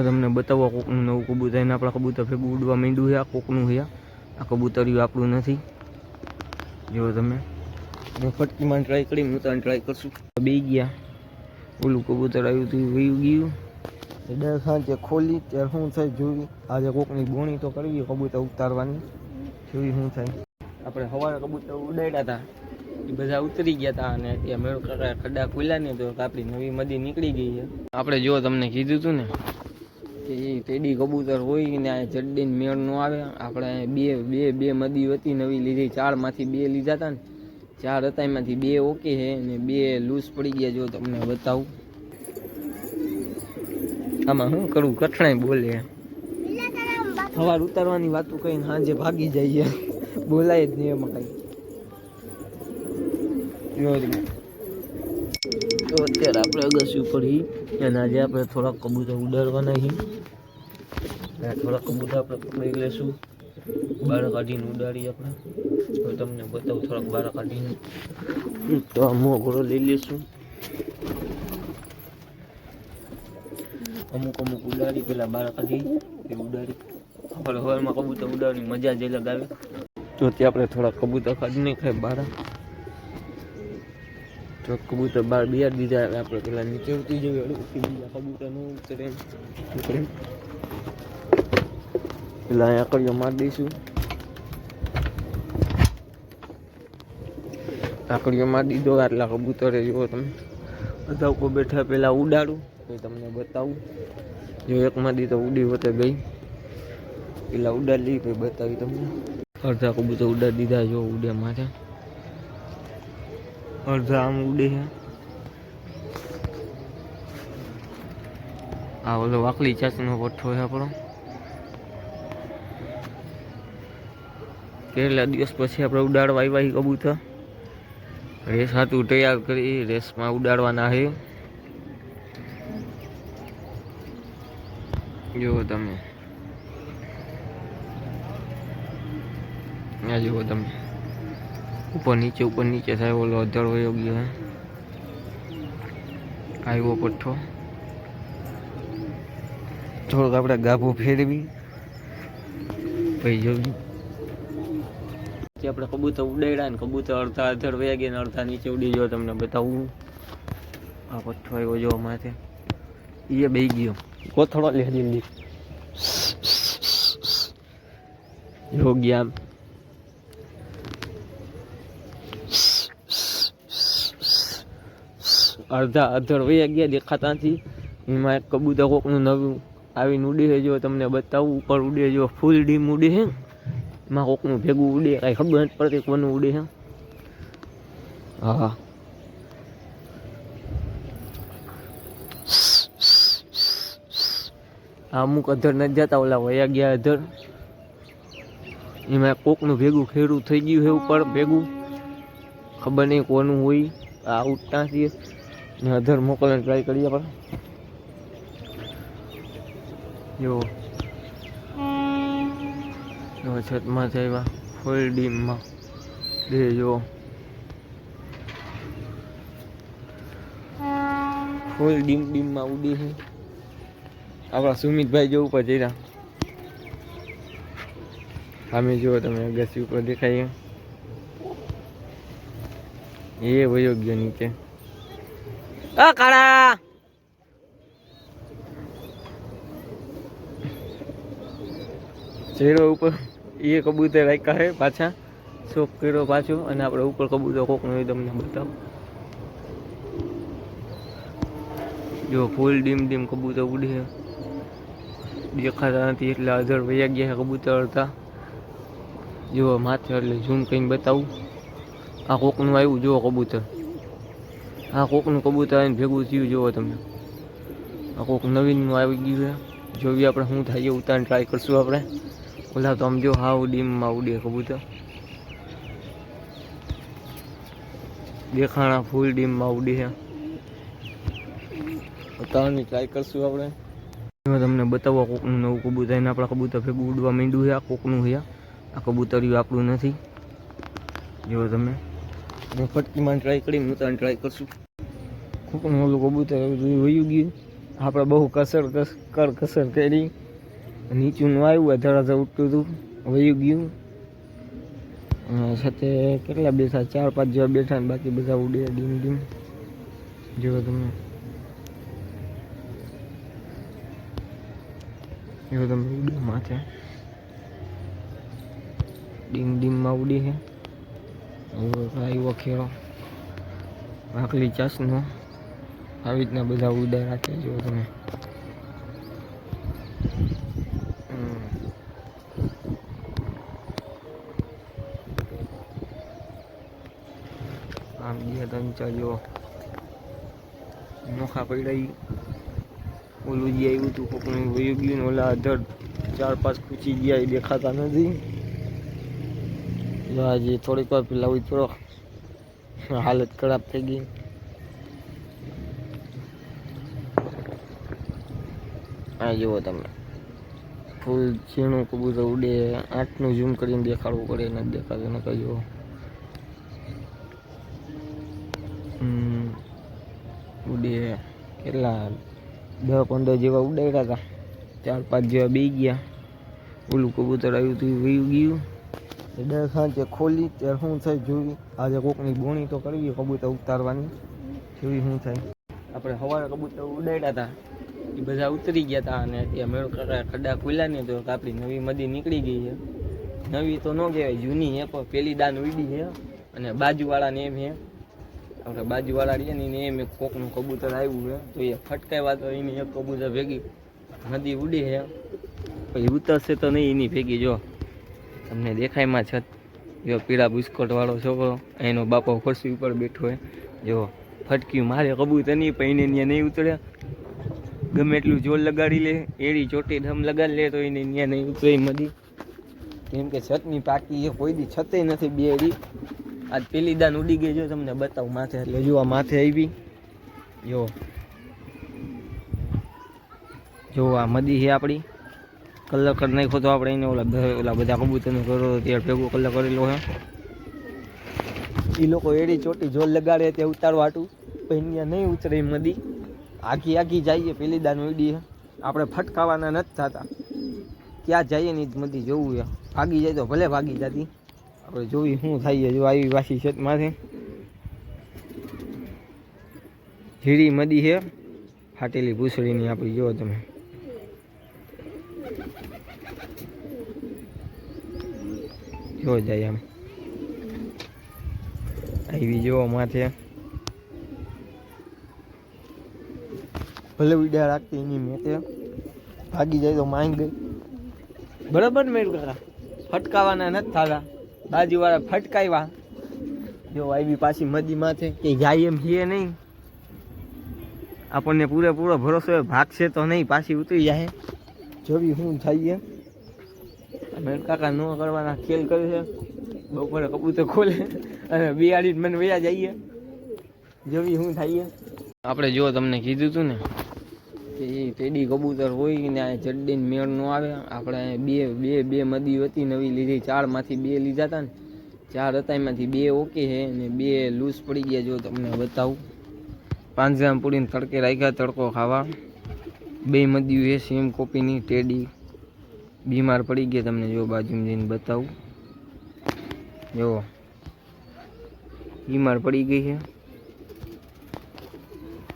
તમને બતાવવા કોકનું નવું કબૂતર એને આપણા કબૂતર ભેગું ઉડવા માંડ્યું છે, આ કોકનું છે. આ કબૂતરિયું આપણું નથી. જો તમે. ફટકીમાં ટ્રાય કરી, હું ત્યાં ટ્રાય કરશું. બે ગયા. ઓલું કબૂતર આવ્યું હતું વયું ગયું. દર સાંજે ખોલી, ત્યારે શું થાય જોયું? આજે કોકની બોણી તો કરવી કબૂતર ઉતારવાની. જોઈ શું થાય? આપણે સવારે કબૂતર ઉડાડ્યા હતા એ બધા ઉતરી ગયા હતા અને ત્યાં મેળો ખड्डા ખુલ્યા ને તો આપણી નવી મદી નીકળી ગઈ છે. આપણે જો તમને કીધું હતું ને. કે એ ટેડી કબૂતર હોય ને આ જડ્ડીને મેળ ન આવે. આપણે બે બે બે મદી હતી નવી લીધી. ચારમાંથી બે લીધા હતા ને. ચાર હતા, એમાંથી બે ઓકે છે અને બે લૂઝ પડી ગયા. જો તમને બતાવું. આમાં શું કરવું કઠણાઈ બોલે. સવાર ઉતારવાની વાતો કહીને સાંજે ભાગી જઈએ. બોલાય જ નહીં એમાં કઈ. જો અત્યારે આપણે અગસ્યું પડી અને આજે આપણે થોડાક કબૂતર ઉડાડવાના છીએ થોડા કબૂતર આપણે પકડી લેશું. બહાર કાઢીને ઉડાડી આપણે. તો તમને બતાવું, થોડાક બહાર કાઢીને. તો આ ઘોડો લઈ લેશું. અમુક અમુક ઉડાડી, પેલા બાર કાઢી, એ ઉડાડી. આપણે હવે કબૂતર ઉડાડવાની મજા જ અલગ આવે. તો ત્યાં આપણે થોડા કબૂતર કાઢી નાખાય બહાર તો કબૂતર બહાર બિયાર દીધા આપણે પેલા નીચે ઉતરી જઈએ અડું બીજા કબૂતરનું ઉતરે ઉતરે. પેલા અહીંયા કડીઓ મારી દઈશું. આકડીઓ મારી દીધો, આટલા કબૂતરે જુઓ તમે. બધા ઉપર બેઠા પેલા ઉડાડું તો તમને બતાવું. જો એક માંથી તો ઉડી વતે ગઈ પેલા ઉડાડી પછી બતાવી તમને. અડધા કબૂતર ઉડાડી દીધા, જો ઉડ્યા માથે. અડધા આમ ઉડે છે. આ ઓલો વાકલી ચાચનો પઠ્ઠો છે આપણો. કેટલા દિવસ પછી આપણે ઉડાડવા આવ્યા કબૂતર? રેસ હાથું તૈયાર કરી, રેસમાં ઉડાડવાના છે. જુઓ તમે. આ જુઓ તમે. ઉપર નીચે ઉપર નીચે થાય ઓલો અધર વયો ગયો હે. આવ્યો પઠ્ઠો. થોડોક આપણે ગાભો ફેરવી. પછી જોયું પછી આપણે કબૂતર ઉડાડ્યા ને કબૂતર અડધા અધર વયા ગયા ને અડધા નીચે ઉડી ગયો તમને બતાવું. આ પઠ્ઠો આવ્યો જો માથે એ બે ગયો. કોથળો લે જલ્દી યોગ્ય આમ. અડધા અધર વયા ગયા દેખાતા નથી એમાં એક કબૂતર કોકનું નવું આવીને ઉડે છે. જો તમને બતાવું, ઉપર ઉડે જો ફૂલ ડીમ ઉડે છે. એમાં કોકનું ભેગું ઉડે. કાંઈ ખબર નથી પડતી કોનું ઉડે છે. હા. આ અમુક અધર નથી જતા. ઓલા વયા ગયા અધર. એમાં કોકનું ભેગું ખેડું થઈ ગયું છે ઉપર, ભેગું. ખબર નહીં કોનું હોય. આ ને અધર મોકલને ટ્રાય કરીએ પણ જો. જો છતમાં આવ્યા ફૂલ ડીમમાં બે જો. ફૂલ ડીમ ડીમમાં ઉડી છે. આપણા સુમિતભાઈ જો ઉપર જઈ રહ્યા. સામે જુઓ તમે, અગાસી ઉપર દેખાય એ વયો ગયો નીચે. આ કાળા. ચેડો ઉપર એ કબૂતર રાખ્યા છે પાછા. શોખ કર્યો પાછો અને આપણે ઉપર કબૂતર કોકનું હોય તમને બતાવો. જો ફૂલ ડીમ ડીમ કબૂતર ઉડે દેખાતા નથી એટલે અધર વયા ગયા કબૂતર હતા જો માથે એટલે ઝૂમ કરીને બતાવું. આ કોકનું આવ્યું, જુઓ કબૂતર. આ કોકનું કબૂતર આવીને ભેગું થયું જુઓ તમે. આ કોક નવીનનું આવી ગયું છે. જોઈએ આપણે શું થાય, એ ઉતારને ટ્રાય કરશું આપણે. ઓલા તો આમ જો હા ડીમમાં ઉડે કબૂતર. દેખાણા ફૂલ ડીમમાં ઉડે છે. ઉતારવાની ટ્રાય કરશું આપણે. એમાં તમને બતાવવા કોકનું નવું કબૂતર એને આપણા કબૂતર ભેગું ઉડવા માંડ્યું છે. આ કોકનું છે. આ કબૂતરિયું આપણું નથી. જો તમે. ફટકીમાં ટ્રાય કરી હું તને ટ્રાય કરશું. કોકનું ઓલું કબૂતર વયું ગયું. આપણે બહુ કસર કસ, કર કસર કરી. નીચું આવ્યું ધરાધર ઉઠતું હતું, વયું ગયું. સાથે કેટલા બેઠા? ચાર, પાંચ જેવા બેઠા ને બાકી બધા ઉડે, ડીમ ડીમ. જેવો તમે. એવો તમે, ઉડે માથે. ડીમ, ડીમમાં ઉડી છે. એવો ખેડો. આખલી ચાસનો. આવી રીતના બધા ઉડા રાખે જો તમે. આમ બે ચાર જો. નોખા પડ્યા. ઓલું જે આવ્યું હતું કોકનું વયું ગયું ને ઓલા અધર ચાર પાંચ ખૂચી ગયા, એ દેખાતા નથી. આજે થોડીક વાર પેલા ઉતરો. હાલત ખરાબ થઈ ગઈ. આ જુઓ તમે. ફૂલ ઝીણું કબૂતર ઉડે, આંખનું ઝૂમ કરીને દેખાડવું પડે નથી દેખાતું ન કહ્યું ઉડે. કેટલા? દસ પંદર જેવા ઉડાડ્યા હતા ચાર પાંચ જેવા બે ગયા. ઓલું કબૂતર આવ્યું હતું વયું ગયું. દર સાંજે ખોલી, ત્યારે શું થાય જોયું? આજે કોકની બોણી તો કરવી કબૂતર ઉતારવાની. જોઈ શું થાય? આપણે સવારે કબૂતર ઉડાડ્યા હતા એ બધા ઉતરી ગયા હતા અને ત્યાં મેળ ખड्डા ખુલ્યા ને તો આપણી નવી મદી નીકળી ગઈ છે. નવી તો ન કહેવાય, જૂની છે, પણ પેલી દાન ઉડી છે અને બાજુવાળાને એમ છે. આપણે બાજુવાળા રહીએ ને એમ એક કોકનું કબૂતર આવ્યું છે. તો એ ફટકાવ્યા તો એની એક કબૂતર ભેગી નદી ઉડી છે. પછી ઉતરશે તો નહીં, એની ભેગી જો. તમને દેખાયમાં છત જો પીળા બિસ્કોટવાળો છોકરો, એનો બાપો ખુરશી ઉપર બેઠો હોય જો ફટક્યું મારે કબૂતર નહીં, પણ એને ત્યાં નહીં ઉતરે. ગમે એટલું જોર લગાડી લે, એડી ચોટી ધમ લગાડી લે તો એને ત્યાં નહીં ઉતરે મદી. કેમ કે છતની પાકી એ કોઈ દી છતે નથી બે એડી. આજ પેલી દાન ઉડી ગઈ જો, તમને બતાવું માથે એટલે જો આ માથે આવી. જો. જો આ મદી છે આપણી કલર કરી નાખ્યો તો આપણે એને ઓલા ઓલા બધા કબૂતરનો કરો ત્યારે ભેગો કલર કરેલો હે એ લોકો એડી ચોટી જોર લગાડે ત્યાં ઉતારવા હાટું પછી ત્યાં નહીં ઉતરે મદી. આખી આખી જઈએ, પેલી દાન ઉડી આપણે ફટકાવાના નથી થતા. ક્યાં જઈએ ને જ મતી જોવું છે. ભાગી જાય તો ભલે ભાગી જતી. આપણે જોવી શું થાય જો આવી વાસી છતમાંથી. ઝીડી મદી છે ફાટેલી ભૂસડીની આપણી, જુઓ તમે. જો જાય આમ. આવી જો માથે. ભલે વિડા રાખતી એની મેતે. ભાગી જાય તો માંગ ગઈ. બરાબર મેળ કાકા? ફટકાવાના નથી થતા બાજુવાળા ફટકાવ્યા જો આવી પાછી મદી માથે. કે જાય એમ છે નહીં. આપણને પૂરેપૂરો ભરોસો ભાગશે તો નહીં પાછી ઉતરી જાય. જોવી શું થાય મેળ કાકા ન કરવાના ખેલ કરે છે. બપોરે કબૂતર ખોલે અને બિયાડી મને વયા જઈએ. જોવી શું થાય આપણે જો તમને કીધું હતું ને એ પેડી કબૂતર હોય ને આ જડડીને મેળ નો આવે. આપણે બે બે બે મદી હતી, નવી લીધી. ચારમાંથી બે લીધા હતા ને. ચાર હતા, એમાંથી બે ઓકે છે અને બે લૂઝ પડી ગયા, જો તમને બતાવું. પાંજરામ પૂરીને તડકે રાખ્યા, તડકો ખાવા. બે મદીઓ છે સેમ કોપીની ટેડી. બીમાર પડી ગયા તમને જો બાજુમાં જઈને બતાવું. જો. બીમાર પડી ગઈ છે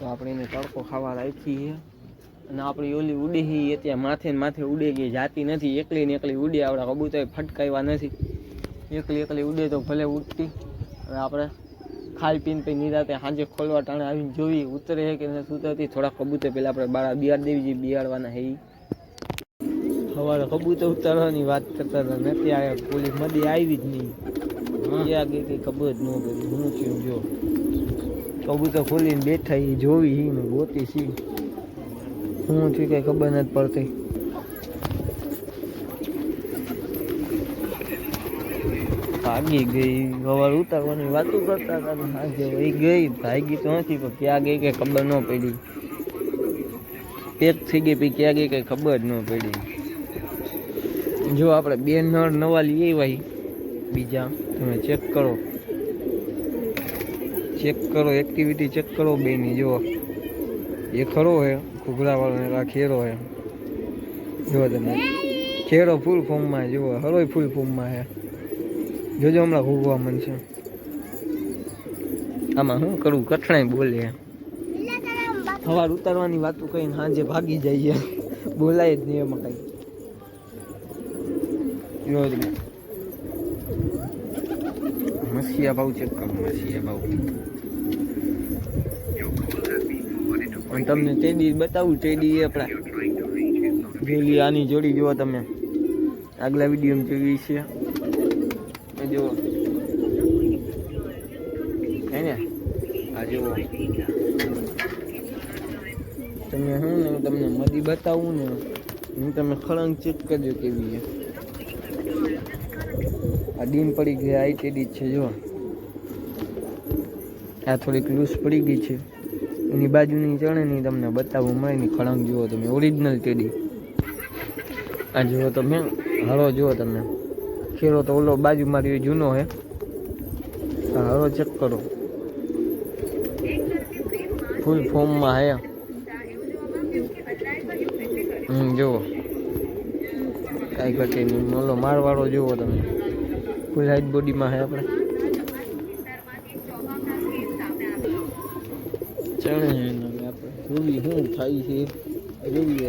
તો આપણે એને તડકો ખાવા રાખી છે અને આપણી ઓલી ઉડી હી એ ત્યાં માથે ને માથે ઉડે ગઈ જાતી નથી એકલી ને એકલી ઉડી આપણા કબૂતર ફટકાવ્યા નથી. એકલી એકલી ઉડે તો ભલે ઉડતી. અને આપણે ખાઈ પીને પછી નિરાતે સાંજે ખોલવા ટાણે આવીને જોઈ ઉતરે છે કે નથી ઉતરતી થોડા કબૂતર પેલા આપણે બાળા બિયાર દેવી જે બિયાડવાના હે સવારે કબૂતર ઉતારવાની વાત કરતા હતા ને પોલીસ મદી આવી જ નહીં. ત્યાં ગઈ કઈ ખબર જ ન પડી હું થયું જો. કબૂતર ખોલીને બેઠા એ જોવી ને ગોતી સી હું થયું કઈ ખબર નથી પડતી. ભાગી ગઈ. સવાર ઉતારવાની વાતો કરતા હતા સાંજે વહી ગઈ. ભાગી તો નથી, પણ ક્યાં ગઈ કઈ ખબર ન પડી. પેક થઈ ગઈ પછી ક્યાં ગઈ કઈ ખબર ન પડી. જો આપણે બે નળ નવા લઈએ ભાઈ બીજા, તમે ચેક કરો. ચેક કરો એક્ટિવિટી ચેક કરો બેની જો એ ખરો હે ઘૂઘરાવાળો આ ખેરો હે. જો તમે. ખેરો ફૂલ ફોર્મમાં જુઓ, હરોય ફૂલ ફોર્મમાં હે. જોજો હમણાં ઘૂઘવા છે આમાં શું કરું? કઠણાઈ બોલે. સવાર ઉતારવાની વાતો કહીને સાંજે ભાગી જઈએ બોલાય જ નહીં એમાં કઈ. જો મસીયા ભાવ ચેક કરો મસીયા ભાવ? અને તમને ટેડી બતાવું ટેડી એ આપણા જોઈ આની જોડી જુઓ તમે. આગલા વિડીયોમાં જોઈ છે. એ જુઓ. હે ને? આ જુઓ. તમે હું ને તમને મદી બતાવું ને, હું તમે ખળંગ ચેક કરજો કેવી છે. આ ડીમ પડી ગઈ આઈ ટેડી છે જો આ થોડીક લૂઝ પડી ગઈ છે. એની બાજુની ચણે ની તમને બતાવું મળે ની ખળંગ જુઓ તમે ઓરિજિનલ ટેડી આ જુઓ તમે, હળો જુઓ તમે. ખેરો તો ઓલો બાજુ મારી જૂનો હે. હળો ચેક કરો. ફૂલ ફોર્મમાં હે. હમ, જુઓ. કાંઈ ઘટે ઓલો મારવાળો જુઓ તમે. ફૂલ હાઈટ બોડીમાં હે આપણે. ચણે આપણે શું થાય છે? જોઈએ